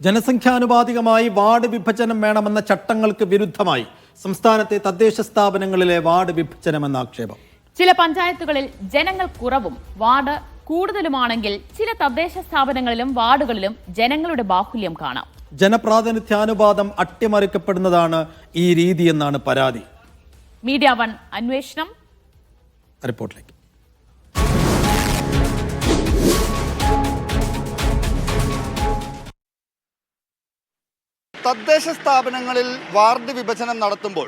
ജനസംഖ്യാനുപാതികമായി ward വിഭജനം വേണമെന്ന ചട്ടങ്ങൾക്ക് വിരുദ്ധമായി സംസ്ഥാനത്തെ തദ്ദേശ സ്ഥാപനങ്ങളിലെ വാർഡ് വിഭജനം എന്ന ആക്ഷേപം. ചില പഞ്ചായത്തുകളിൽ ജനങ്ങൾ കുറവും വാർഡ് കൂടുതലുമാണെങ്കിൽ ചില തദ്ദേശ സ്ഥാപനങ്ങളിലും വാർഡുകളിലും ജനങ്ങളുടെ ബാഹുല്യം കാണാം. ജനപ്രാതിനിധ്യാനുപാതം അട്ടിമറിക്കപ്പെടുന്നതാണ് ഈ രീതി എന്നാണ് പരാതി. മീഡിയ വൺ അന്വേഷണം. റിപ്പോർട്ടിലേക്ക്. തദ്ദേശ സ്ഥാപനങ്ങളിൽ വാർഡ് വിഭജനം നടത്തുമ്പോൾ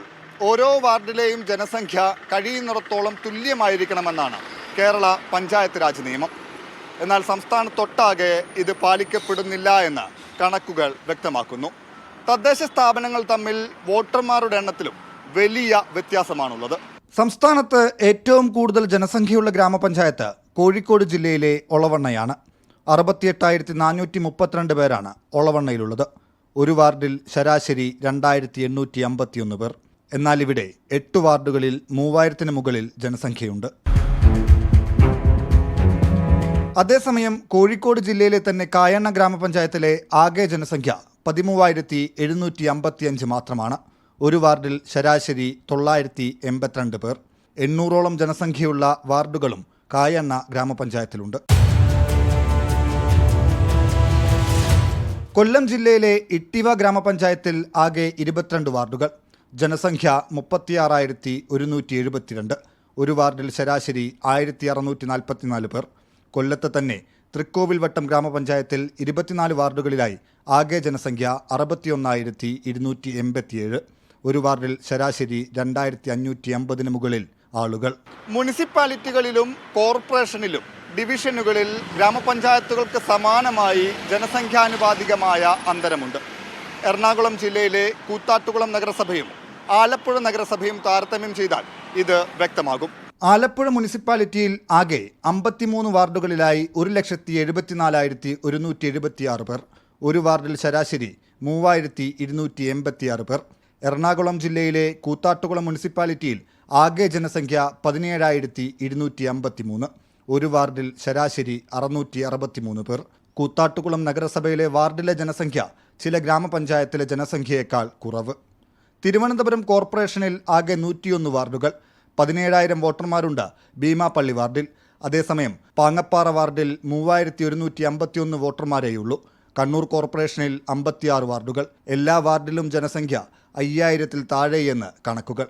ഓരോ വാർഡിലെയും ജനസംഖ്യ കഴിയുന്നിടത്തോളം തുല്യമായിരിക്കണമെന്നാണ് കേരള പഞ്ചായത്ത് രാജ് നിയമം. എന്നാൽ സംസ്ഥാനത്തൊട്ടാകെ ഇത് പാലിക്കപ്പെടുന്നില്ല എന്ന് കണക്കുകൾ വ്യക്തമാക്കുന്നു. തദ്ദേശ സ്ഥാപനങ്ങൾ തമ്മിൽ വോട്ടർമാരുടെ എണ്ണത്തിലും വലിയ വ്യത്യാസമാണുള്ളത്. സംസ്ഥാനത്ത് ഏറ്റവും കൂടുതൽ ജനസംഖ്യയുള്ള ഗ്രാമപഞ്ചായത്ത് കോഴിക്കോട് ജില്ലയിലെ ഒളവണ്ണയാണ്. അറുപത്തിയെട്ടായിരത്തി നാനൂറ്റി മുപ്പത്തിരണ്ട് പേരാണ് ഒളവണ്ണയിലുള്ളത്. ഒരു വാർഡിൽ ശരാശരി രണ്ടായിരത്തി എണ്ണൂറ്റി അമ്പത്തിയൊന്ന് പേർ. എന്നാൽ ഇവിടെ എട്ട് വാർഡുകളിൽ മൂവായിരത്തിന് മുകളിൽ ജനസംഖ്യയുണ്ട്. അതേസമയം കോഴിക്കോട് ജില്ലയിലെ തന്നെ കായണ്ണ ഗ്രാമപഞ്ചായത്തിലെ ആകെ ജനസംഖ്യ പതിമൂവായിരത്തി എഴുന്നൂറ്റി അമ്പത്തിയഞ്ച് മാത്രമാണ്. ഒരു വാർഡിൽ ശരാശരി തൊള്ളായിരത്തി എൺപത്തിരണ്ട് പേർ. എണ്ണൂറോളം ജനസംഖ്യയുള്ള വാർഡുകളും കായണ്ണ ഗ്രാമപഞ്ചായത്തിലുണ്ട്. കൊല്ലം ജില്ലയിലെ ഇട്ടിവ ഗ്രാമപഞ്ചായത്തിൽ ആകെ ഇരുപത്തിരണ്ട് വാർഡുകൾ. ജനസംഖ്യ മുപ്പത്തിയാറായിരത്തി ഒരുന്നൂറ്റി എഴുപത്തിരണ്ട്. ഒരു വാർഡിൽ ശരാശരി ആയിരത്തി അറുന്നൂറ്റി നാൽപ്പത്തിനാല് പേർ. കൊല്ലത്ത് തന്നെ തൃക്കോവിൽവട്ടം ഗ്രാമപഞ്ചായത്തിൽ ഇരുപത്തിനാല് വാർഡുകളിലായി ആകെ ജനസംഖ്യ അറുപത്തിയൊന്നായിരത്തി ഇരുന്നൂറ്റി എൺപത്തിയേഴ്. ഒരു വാർഡിൽ ശരാശരി രണ്ടായിരത്തി അഞ്ഞൂറ്റി അമ്പതിന് മുകളിൽ ആളുകൾ. മുനിസിപ്പാലിറ്റികളിലും കോർപ്പറേഷനിലും ഡിവിഷനുകളിൽ ഗ്രാമപഞ്ചായത്തുകൾക്ക് സമാനമായി ജനസംഖ്യാനുപാതികമായ അന്തരമുണ്ട്. എറണാകുളം ജില്ലയിലെ കൂത്താട്ടുകുളം നഗരസഭയും ആലപ്പുഴ നഗരസഭയും താരതമ്യം ചെയ്താൽ ഇത് വ്യക്തമാകും. ആലപ്പുഴ മുനിസിപ്പാലിറ്റിയിൽ ആകെ അമ്പത്തിമൂന്ന് വാർഡുകളിലായി ഒരു ലക്ഷത്തി എഴുപത്തിനാലായിരത്തി ഒരുന്നൂറ്റി എഴുപത്തിയാറ് പേർ ഒരു വാർഡിൽ ശരാശരി മൂവായിരത്തി ഇരുന്നൂറ്റി എൺപത്തിയാറ് പേർ. എറണാകുളം ജില്ലയിലെ കൂത്താട്ടുകുളം മുനിസിപ്പാലിറ്റിയിൽ ആകെ ജനസംഖ്യ പതിനേഴായിരത്തി ഇരുന്നൂറ്റി അമ്പത്തി മൂന്ന് ഒരു വാർഡിൽ ശരാശരി അറുന്നൂറ്റി അറുപത്തിമൂന്ന് പേർ. കൂത്താട്ടുകുളം നഗരസഭയിലെ വാർഡിലെ ജനസംഖ്യ ചില ഗ്രാമപഞ്ചായത്തിലെ ജനസംഖ്യയേക്കാൾ കുറവ്. തിരുവനന്തപുരം കോർപ്പറേഷനിൽ ആകെ നൂറ്റിയൊന്ന് വാർഡുകൾ. പതിനേഴായിരം വോട്ടർമാരുണ്ട് ഭീമാപ്പള്ളി വാർഡിൽ. അതേസമയം പാങ്ങപ്പാറ വാർഡിൽ മൂവായിരത്തി ഒരുന്നൂറ്റി അമ്പത്തിയൊന്ന് വോട്ടർമാരേയുള്ളൂ. കണ്ണൂർ കോർപ്പറേഷനിൽ അമ്പത്തിയാറ് വാർഡുകൾ. എല്ലാ വാർഡിലും ജനസംഖ്യ അയ്യായിരത്തിൽ താഴെയെന്ന് കണക്കുകൾ.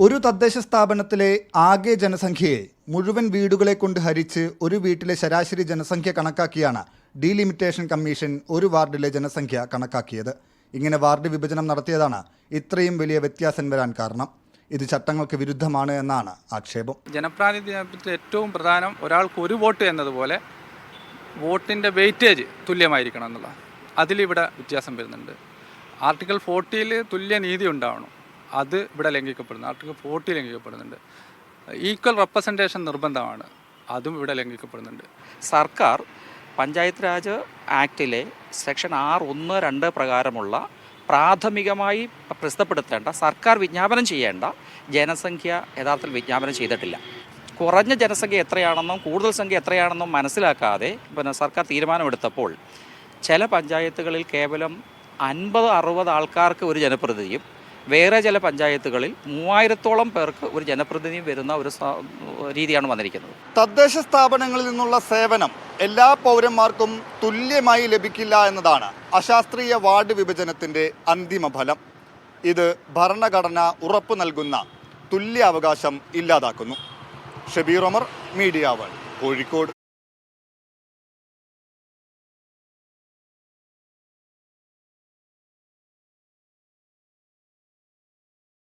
ഒരു തദ്ദേശ സ്ഥാപനത്തിലെ ആകെ ജനസംഖ്യയെ മുഴുവൻ വീടുകളെ കൊണ്ട് ഹരിച്ച് ഒരു വീട്ടിലെ ശരാശരി ജനസംഖ്യ കണക്കാക്കിയാണ് ഡീലിമിറ്റേഷൻ കമ്മീഷൻ ഒരു വാർഡിലെ ജനസംഖ്യ കണക്കാക്കിയത്. ഇങ്ങനെ വാർഡ് വിഭജനം നടത്തിയതാണ് ഇത്രയും വലിയ വ്യത്യാസം വരാൻ കാരണം. ഇത് ചട്ടങ്ങൾക്ക് വിരുദ്ധമാണ് എന്നാണ് ആക്ഷേപം. ജനപ്രാതിനിധ്യത്തിൽ ഏറ്റവും പ്രധാനം ഒരാൾക്ക് ഒരു വോട്ട് എന്നതുപോലെ വോട്ടിന്റെ വെയിറ്റേജ് തുല്യമായിരിക്കണം എന്നുള്ളതാണ്. അതിലിവിടെ വ്യത്യാസം വരുന്നുണ്ട്. ആർട്ടിക്കിൾ ഫോർട്ടിയിൽ തുല്യ നീതി ഉണ്ടാവണം. അത് ഇവിടെ ലംഘിക്കപ്പെടുന്നു. ആർട്ടിക്കിൾ ഫോർട്ടി ലംഘിക്കപ്പെടുന്നുണ്ട്. ഈക്വൽ റെപ്രസെന്റേഷൻ നിർബന്ധമാണ്. അതും ഇവിടെ ലംഘിക്കപ്പെടുന്നുണ്ട്. സർക്കാർ പഞ്ചായത്ത് രാജ് ആക്ടിലെ സെക്ഷൻ ആറ് ഒന്ന് രണ്ട് പ്രകാരമുള്ള പ്രാഥമികമായി പ്രസിദ്ധപ്പെടുത്തേണ്ട സർക്കാർ വിജ്ഞാപനം ചെയ്യേണ്ട ജനസംഖ്യ യഥാർത്ഥത്തിൽ വിജ്ഞാപനം ചെയ്തിട്ടില്ല. കുറഞ്ഞ ജനസംഖ്യ എത്രയാണെന്നും കൂടുതൽ സംഖ്യ എത്രയാണെന്നും മനസ്സിലാക്കാതെ പിന്നെ സർക്കാർ തീരുമാനമെടുത്തപ്പോൾ ചില പഞ്ചായത്തുകളിൽ കേവലം അൻപത് അറുപത് ആൾക്കാർക്ക് ഒരു ജനപ്രതിനിധിയും വേറെ ചില പഞ്ചായത്തുകളിൽ മൂവായിരത്തോളം പേർക്ക് ഒരു ജനപ്രതിനിധി വരുന്ന ഒരു രീതിയാണ് വന്നിരിക്കുന്നത്. തദ്ദേശ സ്ഥാപനങ്ങളിൽ നിന്നുള്ള സേവനം എല്ലാ പൗരന്മാർക്കും തുല്യമായി ലഭിക്കില്ല എന്നതാണ് അശാസ്ത്രീയ വാർഡ് വിഭജനത്തിന്റെ അന്തിമ ഫലം. ഇത് ഭരണഘടന ഉറപ്പു നൽകുന്ന തുല്യ അവകാശം ഇല്ലാതാക്കുന്നു. Shabeer Omar media one Kozhikode.